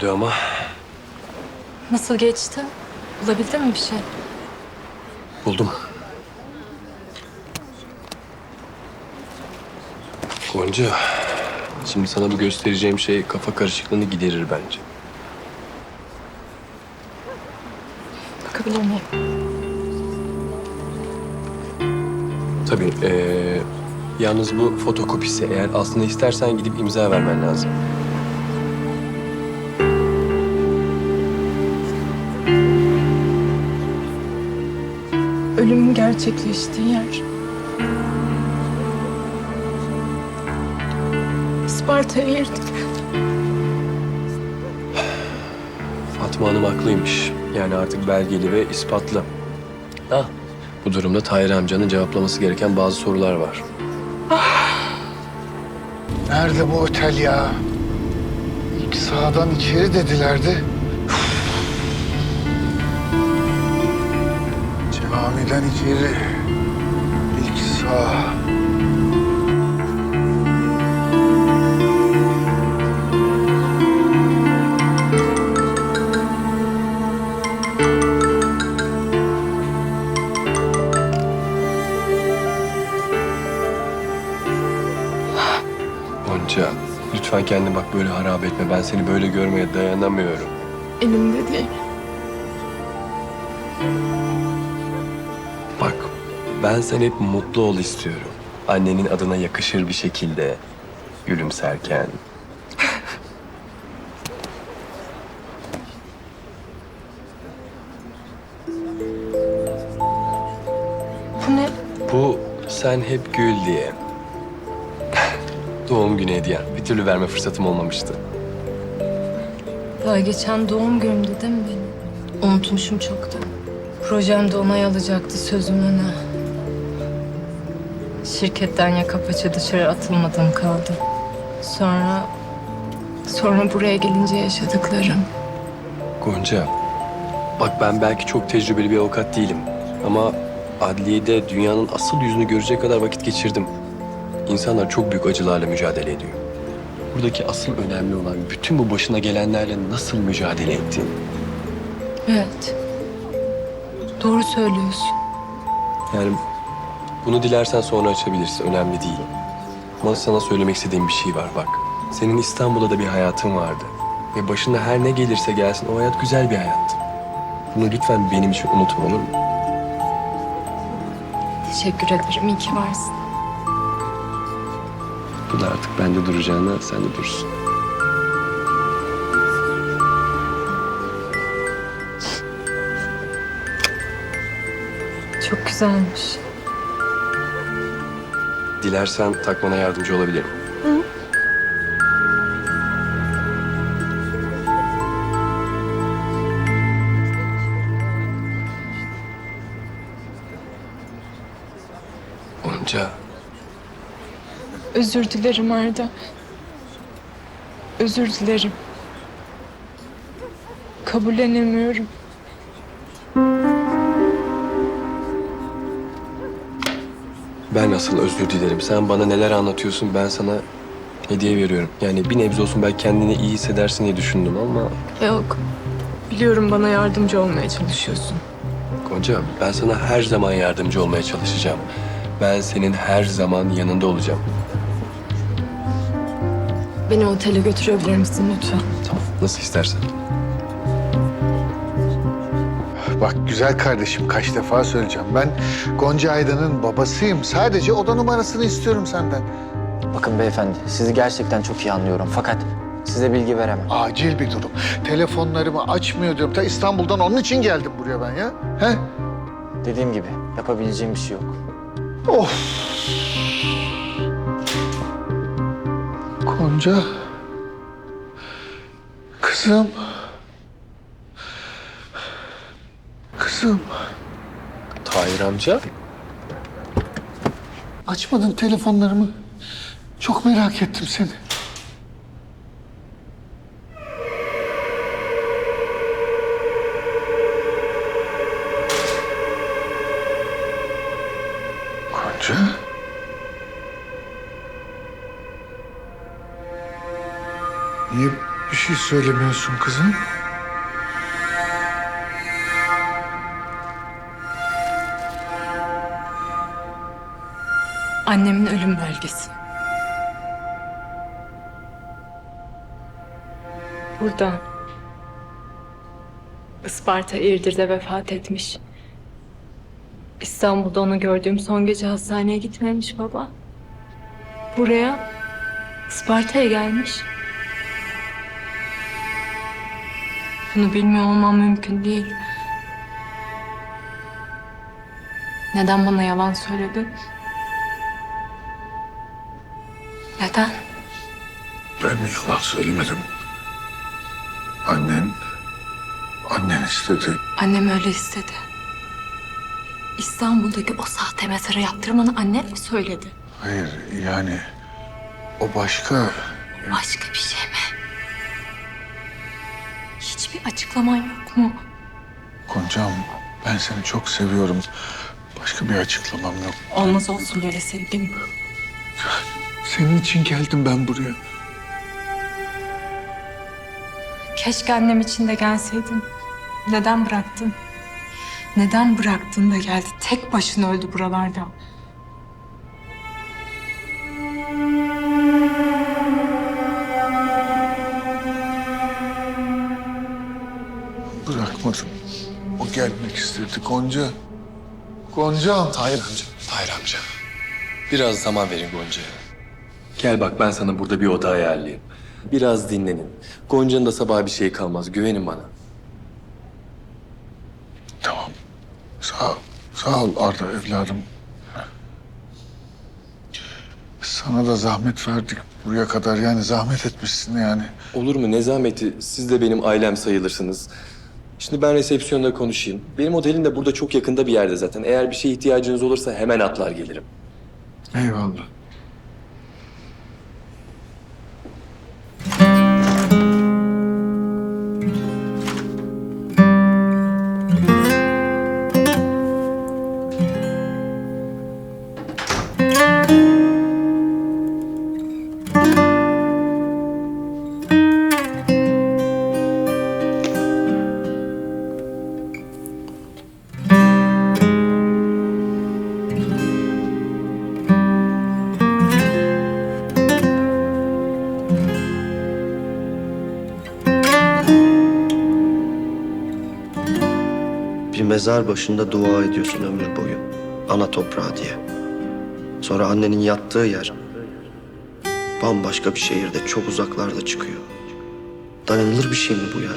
döndü ama. Nasıl geçti? Bulabildin mi bir şey? Buldum. Gonca, şimdi sana bu göstereceğim şey kafa karışıklığını giderir bence. Bakabilir miyim? Tabii, ee, yalnız bu fotokopisi. Eğer aslında istersen gidip imza vermen lazım. Ölümün gerçekleştiği yer. Isparta'ya girdik. Fatma Hanım haklıymış. Yani artık belgeli ve ispatlı. Ah, bu durumda Tahir amcanın cevaplaması gereken bazı sorular var. Nerede bu otel ya? İlk sağdan içeri dedilerdi. Camiden içeri. İlk sağ. Gonca, lütfen kendini bak böyle harap etme. Ben seni böyle görmeye dayanamıyorum. Elimde değil. Ben sen hep mutlu ol istiyorum. Annenin adına yakışır bir şekilde gülümserken. Bu ne? Bu sen hep gül diye. Doğum günü hediyen. Bir türlü verme fırsatım olmamıştı. Daha geçen doğum günümdü değil mi benim? Unutmuşum çoktan. Projemde onay alacaktı sözüm ona. Şirketten yaka paça dışarı atılmadım kaldı. Sonra... Sonra buraya gelince yaşadıklarım. Gonca, bak ben belki çok tecrübeli bir avukat değilim. Ama adliyede dünyanın asıl yüzünü görecek kadar vakit geçirdim. İnsanlar çok büyük acılarla mücadele ediyor. Buradaki asıl önemli olan bütün bu başına gelenlerle nasıl mücadele ettiğin. Evet. Doğru söylüyorsun. Yani bunu dilersen sonra açabilirsin. Önemli değil. Ama sana söylemek istediğim bir şey var bak. Senin İstanbul'da da bir hayatın vardı. Ve başına her ne gelirse gelsin o hayat güzel bir hayattı. Bunu lütfen benim için unutma olur mu? Teşekkür ederim. İyi ki varsın. Bu da artık bende duracağına sen de dursun. Çok güzelmiş. Dilersen takmana yardımcı olabilirim. Onca Özür dilerim Arda. Özür dilerim. Kabullenemiyorum. Ben asıl özür dilerim. Sen bana neler anlatıyorsun ben sana hediye veriyorum. Yani bir nebze olsun belki kendini iyi hissedersin diye düşündüm ama... Yok. Biliyorum bana yardımcı olmaya çalışıyorsun. Gonca ben sana her zaman yardımcı olmaya çalışacağım. Ben senin her zaman yanında olacağım. Beni otele götürebilir misin lütfen? Tamam nasıl istersen. Bak güzel kardeşim kaç defa söyleyeceğim. Ben Gonca Aydan'ın babasıyım. Sadece oda numarasını istiyorum senden. Bakın beyefendi, sizi gerçekten çok iyi anlıyorum. Fakat size bilgi veremem. Acil bir durum. Telefonlarımı açmıyor diyorum. Ta İstanbul'dan onun için geldim buraya ben ya. He? Dediğim gibi yapabileceğim bir şey yok. Of. Gonca. Kızım. Kızım. Tahir amca. Açmadın telefonlarımı. Çok merak ettim seni. Gonca. Niye bir şey söylemiyorsun kızım? Annemin ölüm belgesi. Burada. Isparta İrdir'de vefat etmiş. İstanbul'da onu gördüğüm son gece hastaneye gitmemiş baba. Buraya, Isparta'ya gelmiş. Bunu bilmiyor olmam mümkün değil. Neden bana yalan söyledi? Neden? Ben yalan söylemedim. Annen, annen istedi. Annem öyle istedi. İstanbul'daki o sahte mezara yaptırmanı annem mi söyledi? Hayır yani o başka. Başka bir şey mi? Hiçbir açıklaman yok mu? Goncam ben seni çok seviyorum. Başka bir açıklamam yok. Olmaz olsun böyle sevgim. Senin için geldim ben buraya. Keşke annem için de gelseydin. Neden bıraktın? Neden bıraktın da geldi? Tek başına öldü buralarda. Bırakmadım. O gelmek istedi Gonca. Goncam. Tahir amca. Tahir amca. Biraz zaman verin Gonca'ya. Gel bak ben sana burada bir oda ayarlayayım. Biraz dinlenin. Gonca'nın da sabah bir şey kalmaz. Güvenin bana. Tamam. Sağ. Sağ ol Arda evladım. Sana da zahmet verdik buraya kadar. Yani zahmet etmişsin yani. Olur mu? Ne zahmeti? Siz de benim ailem sayılırsınız. Şimdi ben resepsiyonda konuşayım. Benim otelim de burada çok yakında bir yerde zaten. Eğer bir şeye ihtiyacınız olursa hemen atlar gelirim. Eyvallah. Mezar başında dua ediyorsun ömür boyu. Ana toprağı diye. Sonra annenin yattığı yer bambaşka bir şehirde çok uzaklarda çıkıyor. Dayanılır bir şey mi bu ya?